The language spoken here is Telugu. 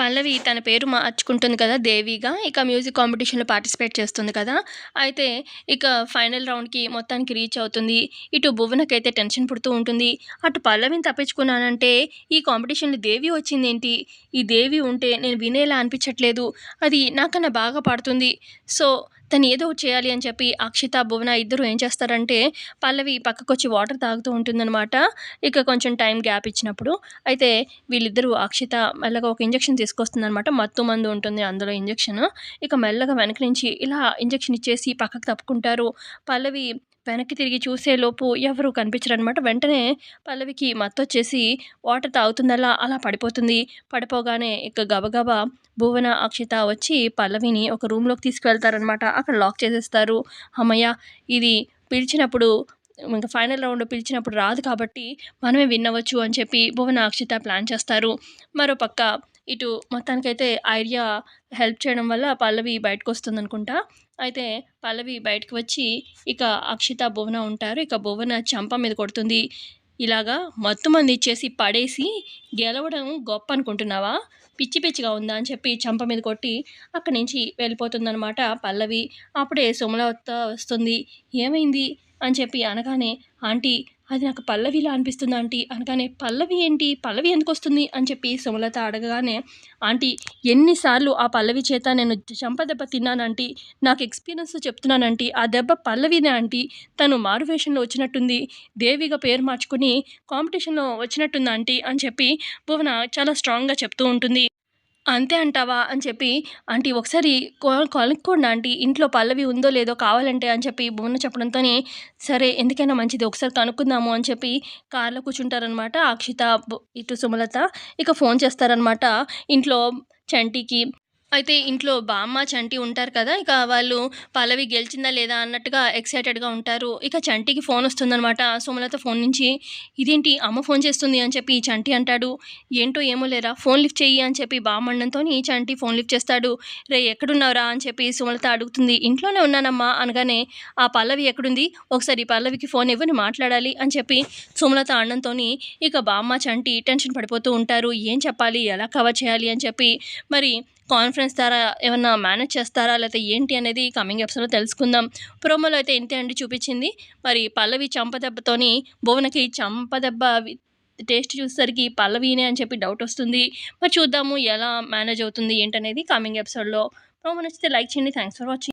పల్లవి తన పేరు మార్చుకుంటుంది కదా దేవిగా. ఇక మ్యూజిక్ కాంపిటీషన్లో పార్టిసిపేట్ చేస్తుంది కదా. అయితే ఇక ఫైనల్ రౌండ్కి మొత్తానికి రీచ్ అవుతుంది. ఇటు భువనకైతే టెన్షన్ పుడుతూ ఉంటుంది. అటు పల్లవిని తప్పించుకున్నానంటే ఈ కాంపిటీషన్లో దేవి వచ్చింది ఏంటి ఈ దేవి ఉంటే నేను వినేలా అనిపించట్లేదు. అది నాకన్నా బాగా పాడుతుంది. సో తను ఏదో చేయాలి అని చెప్పి అక్షిత భువన ఇద్దరు ఏం చేస్తారంటే పల్లవి పక్కకు వచ్చి వాటర్ తాగుతూ ఉంటుందన్నమాట. ఇక కొంచెం టైం గ్యాప్ ఇచ్చినప్పుడు అయితే వీళ్ళిద్దరూ అక్షిత మెల్లగా ఒక ఇంజక్షన్ తీసుకొస్తుందనమాట మత్తు మందు ఉంటుంది అందులో ఇంజక్షన్. ఇక మెల్లగా వెనక నుంచి ఇలా ఇంజక్షన్ ఇచ్చేసి పక్కకు తప్పుకుంటారు. పల్లవి వెనక్కి తిరిగి చూసేలోపు ఎవరు కనిపించరనమాట వెంటనే పల్లవికి మత్తొచ్చేసి వాటర్ తాగుతుందల్లా అలా పడిపోతుంది. పడిపోగానే ఇక గబగబా భువన అక్షిత వచ్చి పల్లవిని ఒక రూమ్లోకి తీసుకువెళ్తారనమాట అక్కడ లాక్ చేసేస్తారు. అమ్మయ్య ఇది పిలిచినప్పుడు ఇంకా ఫైనల్ రౌండ్ పిలిచినప్పుడు రాదు కాబట్టి మనమే విన్నవచ్చు అని చెప్పి భువన అక్షిత ప్లాన్ చేస్తారు. మరోపక్క ఇటు మొత్తానికైతే ఐడియా హెల్ప్ చేయడం వల్ల పల్లవి బయటకు వస్తుంది అనుకుంటా అయితే పల్లవి బయటకు వచ్చి ఇక అక్షిత భువన ఉంటారు. ఇక భువన చంప మీద కొడుతుంది. ఇలాగా మొత్తం మంది ఇచ్చేసి పడేసి గెలవడం గొప్ప అనుకుంటున్నావా పిచ్చి పిచ్చిగా ఉందా అని చెప్పి చంప మీద కొట్టి అక్కడి నుంచి వెళ్ళిపోతుందనమాట పల్లవి. అప్పుడే సుమలత వస్తుంది. ఏమైంది? అని చెప్పి అనగానే ఆంటీ అది నాకు పల్లవిలా అనిపిస్తుంది ఆంటీ. అనగానే పల్లవి ఏంటి? పల్లవి ఎందుకు వస్తుంది అని చెప్పి సుమలత అడగగానే ఆంటీ ఎన్నిసార్లు ఆ పల్లవి చేత నేను చంప దెబ్బ తిన్నానంటీ నాకు ఎక్స్పీరియన్స్ చెప్తున్నానంటీ ఆ దెబ్బ పల్లవినే ఆంటీ. తను మారువేషంలో వచ్చినట్టుంది. దేవిగా పేరు మార్చుకుని కాంపిటీషన్లో వచ్చినట్టుంది ఆంటీ అని చెప్పి భువన చాలా స్ట్రాంగ్గా చెప్తూ ఉంటుంది. అంతే అంటావా? అని చెప్పి ఆంటీ ఒకసారి కనుక్కోండి ఆంటీ ఇంట్లో పల్లవి ఉందో లేదో కావాలంటే అని చెప్పి భువన చెప్పడంతోనే సరే ఎందుకైనా మంచిది ఒకసారి కనుక్కుందాము అని చెప్పి కార్లో కూర్చుంటారనమాట అక్షిత ఇటు సుమలత. ఇక ఫోన్ చేస్తారనమాట ఇంట్లో చంటికి అయితే ఇంట్లో బామ్మ చంటి ఉంటారు కదా ఇక వాళ్ళు పల్లవి గెలిచిందా లేదా అన్నట్టుగా ఎక్సైటెడ్గా ఉంటారు. ఇక చంటికి ఫోన్ వస్తుందనమాట సుమలత ఫోన్ నుంచి ఇదేంటి అమ్మ ఫోన్ చేస్తుంది? అని చెప్పి చంటి అంటాడు. ఏంటో ఏమో లేరా ఫోన్ లిఫ్ట్ చెయ్యి అని చెప్పి బామ్మన్నంతో చంటి ఫోన్ లిఫ్ట్ చేస్తాడు. రే ఎక్కడున్నావురా? అని చెప్పి సుమలత అడుగుతుంది. ఇంట్లోనే ఉన్నానమ్మా అనగానే ఆ పల్లవి ఎక్కడుంది? ఒకసారి పల్లవికి ఫోన్ ఇవ్వని మాట్లాడాలి అని చెప్పి సుమలత అన్నంతో ఇక బామ్మ చంటి టెన్షన్ పడిపోతూ ఉంటారు. ఏం చెప్పాలి? ఎలా కవర్ చేయాలి? అని చెప్పి మరి కాన్ఫరెన్స్ ద్వారా ఏమన్నా మేనేజ్ చేస్తారా? లేకపోతే ఏంటి అనేది కమింగ్ ఎపిసోడ్లో తెలుసుకుందాం. ప్రోమోలో అయితే ఏంటి అండి చూపించింది. మరి పల్లవి చంపదెబ్బతోని భువనకి చంపదెబ్బ టేస్ట్ చూసేసరికి పల్లవీనే అని చెప్పి డౌట్ వస్తుంది. మరి చూద్దాము ఎలా మేనేజ్ అవుతుంది ఏంటనేది కమింగ్ ఎపిసోడ్లో ప్రోమో నచ్చితే లైక్ చేయండి. Thanks for watching